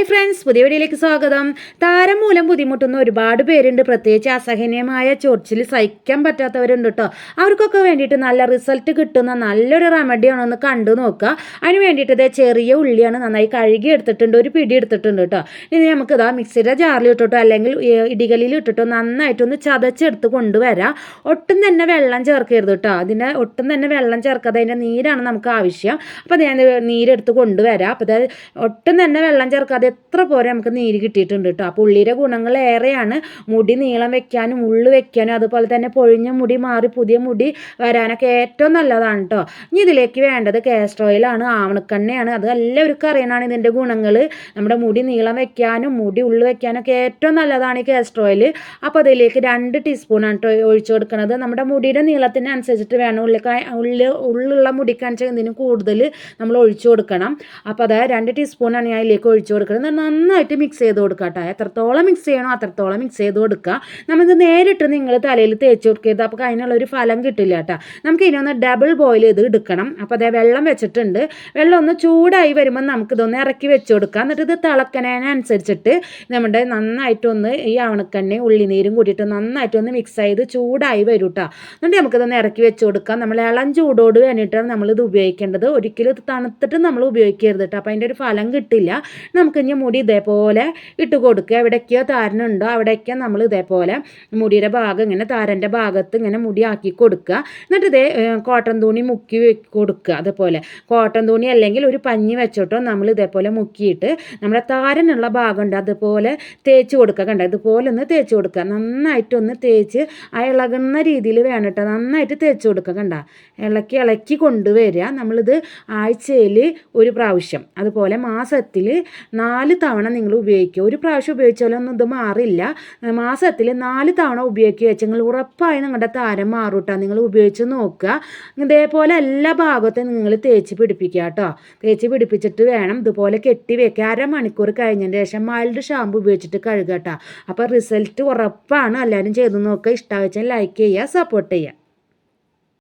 Hi friends പുതിയ വീഡിയോയിലേക്ക് സ്വാഗതം. താരം മൂലം ബുദ്ധിമുട്ടുന്ന ഒരുപാട് പേരുണ്ട്. പ്രത്യേകിച്ച് അസഹനീയമായ ചൊറിച്ചിൽ സഹിക്കാൻ പറ്റാത്തവരുണ്ട് കേട്ടോ അവർക്കൊക്കെ വേണ്ടിയിട്ട് നല്ല റിസൾട്ട് കിട്ടുന്ന നല്ലൊരു റെമഡിയാണോ ഒന്ന് കണ്ടു നോക്കുക അതിന് വേണ്ടിയിട്ട് ഇതേ ചെറിയ ഉള്ളിയാണ് നന്നായി കഴുകി എടുത്തിട്ടുണ്ട്. ഒരു പിടി എടുത്തിട്ടുണ്ട് കേട്ടോ ഇനി നമുക്ക് ഇതാ മിക്സിയുടെ ജാറിൽ ഇട്ടിട്ടോ അല്ലെങ്കിൽ ഇടികലിൽ ഇട്ടിട്ടോ നന്നായിട്ടൊന്ന് ചതച്ചെടുത്ത് കൊണ്ടുവരാം. ഒട്ടും തന്നെ വെള്ളം ചേർക്കരുത് കേട്ടോ അതിന്റെ ഒട്ടും തന്നെ വെള്ളം ചേർക്കാതെ അതിന്റെ നീരാണ് നമുക്ക് ആവശ്യം. അപ്പോൾ ഞാൻ നീരെടുത്ത് കൊണ്ടുവരാം. അപ്പോൾ അത് ഒട്ടും തന്നെ വെള്ളം ചേർക്കാതെ എത്ര പോരെ നമുക്ക് നീര് കിട്ടിയിട്ടുണ്ട് കേട്ടോ അപ്പോൾ ഉള്ളിയുടെ ഗുണങ്ങൾ ഏറെയാണ്. മുടി നീളം വെക്കാനും ഉള്ളു വെക്കാനും അതുപോലെ തന്നെ പൊഴിഞ്ഞ മുടി മാറി പുതിയ മുടി വരാനൊക്കെ ഏറ്റവും നല്ലതാണ് കേട്ടോ ഇനി ഇതിലേക്ക് വേണ്ടത് കാസ്റ്റർ ഓയിലാണ് ആവണക്കെണ്ണയാണ്. അത് എല്ലാവർക്കും അറിയണമാണ് ഇതിന്റെ ഗുണങ്ങൾ. നമ്മുടെ മുടി നീളം വെക്കാനും മുടി ഉള്ളു വെക്കാനൊക്കെ ഏറ്റവും നല്ലതാണ് ഈ കാസ്റ്റർ ഓയിൽ അപ്പോൾ അതിലേക്ക് രണ്ട് ടീസ്പൂണാണ് കേട്ടോ ഒഴിച്ചു കൊടുക്കുന്നത് നമ്മുടെ മുടിയുടെ നീളത്തിനനുസരിച്ചിട്ട് വേണം ഉള്ളിൽ ഉള്ളിൽ ഉള്ളിലുള്ള മുടിക്കാൻ വെച്ചാൽ ഇതിന് കൂടുതൽ നമ്മൾ ഒഴിച്ചു കൊടുക്കണം. അപ്പോൾ അതായത് രണ്ട് ടീസ്പൂണാണ് ഞാൻ ഇതിലേക്ക് ഒഴിച്ചു കൊടുക്കുന്നത് എന്നിട്ട് നന്നായിട്ട് മിക്സ് ചെയ്ത് കൊടുക്കുക കേട്ടോ എത്രത്തോളം മിക്സ് ചെയ്യണോ അത്രത്തോളം മിക്സ് ചെയ്ത് കൊടുക്കുക നമുക്ക് നേരിട്ട് നിങ്ങൾ തലയിൽ തേച്ച് കൊടുക്കരുത്. അപ്പോൾ അതിനുള്ള ഒരു ഫലം കിട്ടില്ല കേട്ടോ. നമുക്ക് ഇതിനൊന്ന് ഡബിൾ ബോയിൽ ചെയ്ത് എടുക്കണം. അപ്പോൾ അതേ വെള്ളം വെച്ചിട്ടുണ്ട്. വെള്ളം ഒന്ന് ചൂടായി വരുമ്പോൾ നമുക്കിതൊന്ന് ഇറക്കി വെച്ച് കൊടുക്കാം. എന്നിട്ട് ഇത് തിളക്കണതിനനുസരിച്ചിട്ട് നമ്മുടെ നന്നായിട്ടൊന്ന് ഈ ആവണക്കണ്ണയും ഉള്ളിനീരും കൂടിയിട്ട് നന്നായിട്ടൊന്ന് മിക്സ് ചെയ്ത് ചൂടായി വരും കേട്ടോ. എന്നിട്ട് നമുക്കിതൊന്ന് ഇറക്കി വെച്ച് കൊടുക്കാം. നമ്മൾ ഇളം ചൂടോട് വേണ്ടിയിട്ടാണ് നമ്മളിത് ഉപയോഗിക്കേണ്ടത്. ഒരിക്കലും ഇത് തണുത്തിട്ട് നമ്മൾ ഉപയോഗിക്കരുത് കേട്ടോ. അപ്പോൾ അതിന്റെ ഒരു ഫലം കിട്ടില്ല. നമുക്ക് ഇനി മുടി ഇതേപോലെ ഇട്ട് കൊടുക്കുക. എവിടേക്കോ താരനുണ്ടോ അവിടേക്കോ നമ്മൾ ഇതേപോലെ മുടിയുടെ ഭാഗം ഇങ്ങനെ താരന്റെ ഭാഗത്ത് ഇങ്ങനെ മുടി ആക്കി കൊടുക്കുക. എന്നിട്ട് ഇതേ കോട്ടൺ തുണി മുക്കി കൊടുക്കുക അതേപോലെ. കോട്ടൺ തുണി അല്ലെങ്കിൽ ഒരു പഞ്ഞി വെച്ചോട്ടോ നമ്മൾ ഇതേപോലെ മുക്കിയിട്ട് നമ്മുടെ താരനുള്ള ഭാഗമുണ്ട് അതുപോലെ തേച്ച് കൊടുക്കുക. കണ്ട? ഇതുപോലെ ഒന്ന് തേച്ച് കൊടുക്കുക. നന്നായിട്ടൊന്ന് തേച്ച് ആ ഇളകുന്ന രീതിയിൽ വേണം കേട്ടോ. നന്നായിട്ട് തേച്ച് കൊടുക്കുക കണ്ട? ഇളക്കി ഇളക്കി കൊണ്ടുവരിക നമ്മളിത് ആഴ്ചയിൽ ഒരു പ്രാവശ്യം. അതുപോലെ മാസത്തിൽ നാല് തവണ നിങ്ങൾ ഉപയോഗിക്കുക. ഒരു പ്രാവശ്യം ഉപയോഗിച്ചാലൊന്നും ഇത് മാറില്ല. മാസത്തിൽ നാല് തവണ ഉപയോഗിക്കുക വെച്ചെങ്കിൽ ഉറപ്പായി നിങ്ങളുടെ താരം മാറും കേട്ടോ നിങ്ങൾ ഉപയോഗിച്ച് നോക്കുക. ഇതേപോലെ എല്ലാ ഭാഗത്തും നിങ്ങൾ തേച്ച് പിടിപ്പിക്കുക കേട്ടോ. തേച്ച് പിടിപ്പിച്ചിട്ട് വേണം ഇതുപോലെ കെട്ടി വെക്കുക. അരമണിക്കൂർ കഴിഞ്ഞതിന് ശേഷം മൈൽഡ് ഷാമ്പു ഉപയോഗിച്ചിട്ട് കഴുകട്ടോ കേട്ടോ. അപ്പോൾ റിസൾട്ട് ഉറപ്പാണ്. എല്ലാവരും ചെയ്ത് നോക്കുക. ഇഷ്ടമാച്ചാൽ ലൈക്ക് ചെയ്യുക സപ്പോർട്ട് ചെയ്യുക.